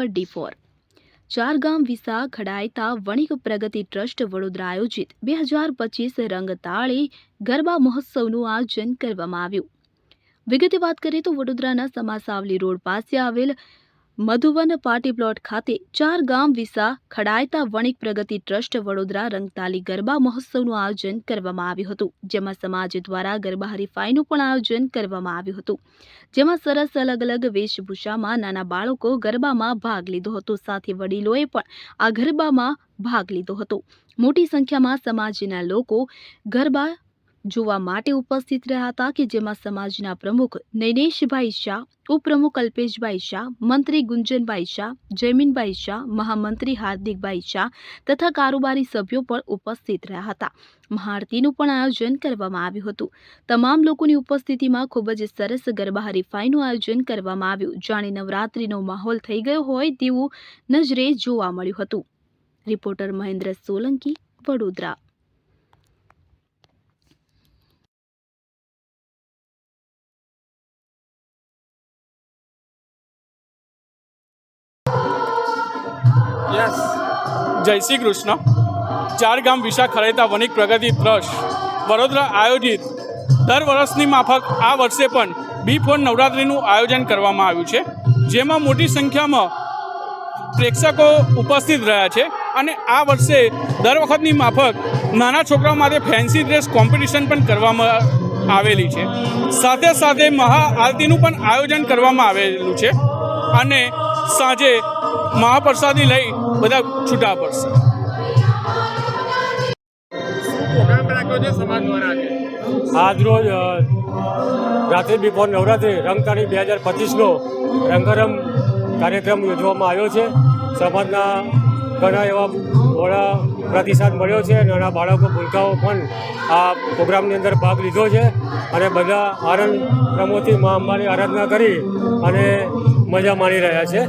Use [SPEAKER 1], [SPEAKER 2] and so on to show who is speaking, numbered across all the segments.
[SPEAKER 1] Number D four. ચાર ગામ Visa Khadayata Vanik Pragati trust Vadodara આયોજિત બે હજાર પચીસ રંગતાળી ગરબા મહોત્સવનું આયોજન કરવામાં આવ્યું. વિગતે વાત કરીએ તો વડોદરાના સમાસાવલી રોડ પાસે આવેલ મધુવન પાર્ટી પ્લોટ ખાતે ચાર ગામ વિસા, ખડાયતા વણિક પ્રગતિ ટ્રસ્ટ, વડોદરા રંગતાલી ગરબા મહોત્સવનું આયોજન કરવામાં આવ્યું હતું. જેમાં સમાજ દ્વારા ગરબા હરીફાઈનું પણ આયોજન કરવામાં આવ્યું હતું. જેમાં સરસ અલગ અલગ વેશભૂષામાં નાના બાળકો ગરબામાં ભાગ લીધો હતો. સાથે વડીલોએ પણ આ ગરબામાં ભાગ લીધો હતો. મોટી સંખ્યામાં સમાજના લોકો ગરબા જોવા માટે ઉપસ્થિત રહ્યા હતા કે જેમાં સમાજના પ્રમુખ નૈનેશભાઈ શાહ, ઉપપ્રમુખ અલ્પેશભાઈ શાહ, મંત્રી ગુંજનભાઈ શાહ, જયમીનભાઈ શાહ, મહામંત્રી હાર્દિકભાઈ શાહ તથા કારોબારી સભ્યો પણ ઉપસ્થિત રહ્યા હતા. મહાઆરતીનું પણ આયોજન કરવામાં આવ્યું હતું. તમામ લોકોની ઉપસ્થિતિમાં ખૂબ જ સરસ ગરબા હરીફાઈનું આયોજન કરવામાં આવ્યું. જાણે નવરાત્રિનો માહોલ થઈ ગયો હોય તેવું નજરે જોવા મળ્યું હતું. રિપોર્ટર મહેન્દ્ર સોલંકી, વડોદરા.
[SPEAKER 2] જય શ્રી કૃષ્ણ. ચાર ગામ વિશા ખરેતા વણિક પ્રગતિ ટ્રસ્ટ, વડોદરા આયોજિત. દર વર્ષની માફક આ વર્ષે પણ બી ફોર નવરાત્રિનું આયોજન કરવામાં આવ્યું છે, જેમાં મોટી સંખ્યામાં પ્રેક્ષકો ઉપસ્થિત રહ્યા છે અને આ વર્ષે દર વખતની માફક નાના છોકરાઓ માટે ફેન્સી ડ્રેસ કોમ્પિટિશન પણ કરવામાં આવેલી છે. સાથે સાથે મહા આરતીનું પણ આયોજન કરવામાં આવેલું છે. અને સાંજે મહાપ્રસાદી લઈ બધા છૂટા પડશે.
[SPEAKER 3] આજરોજ રાત્રિ બિફોર નવરાત્રિ રંગતાળી બે હજાર પચીસનો રંગારંગ કાર્યક્રમ યોજવામાં આવ્યો છે. સમાજના ઘણા એવા મોડા પ્રતિસાદ મળ્યો છે. નાના બાળકો ભૂલકાઓ પણ આ પ્રોગ્રામની અંદર ભાગ લીધો છે અને બધા આનંદ રમોથી મા અંબાની આરાધના કરી અને મજા માણી રહ્યા છે.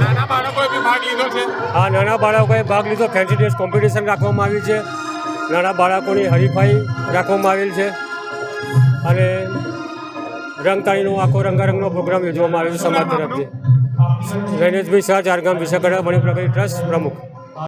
[SPEAKER 4] નાના બાળકોએ બી ભાગ લીધો છે.
[SPEAKER 3] આ નાના બાળકોએ ભાગ લીધો. ફેન્સી ડ્રેસ કોમ્પિટિશન રાખવામાં આવ્યું છે. નાના બાળકોની હરીફાઈ રાખવામાં આવેલ છે. અને રંગતાળીનો આખો રંગારંગનો પ્રોગ્રામ યોજવામાં આવ્યો છે સમાજ તરફથી. રૈનેશભાઈ શાહ ચારગામ વિશાખા મણિપ્રગતિ ટ્રસ્ટ પ્રમુખ.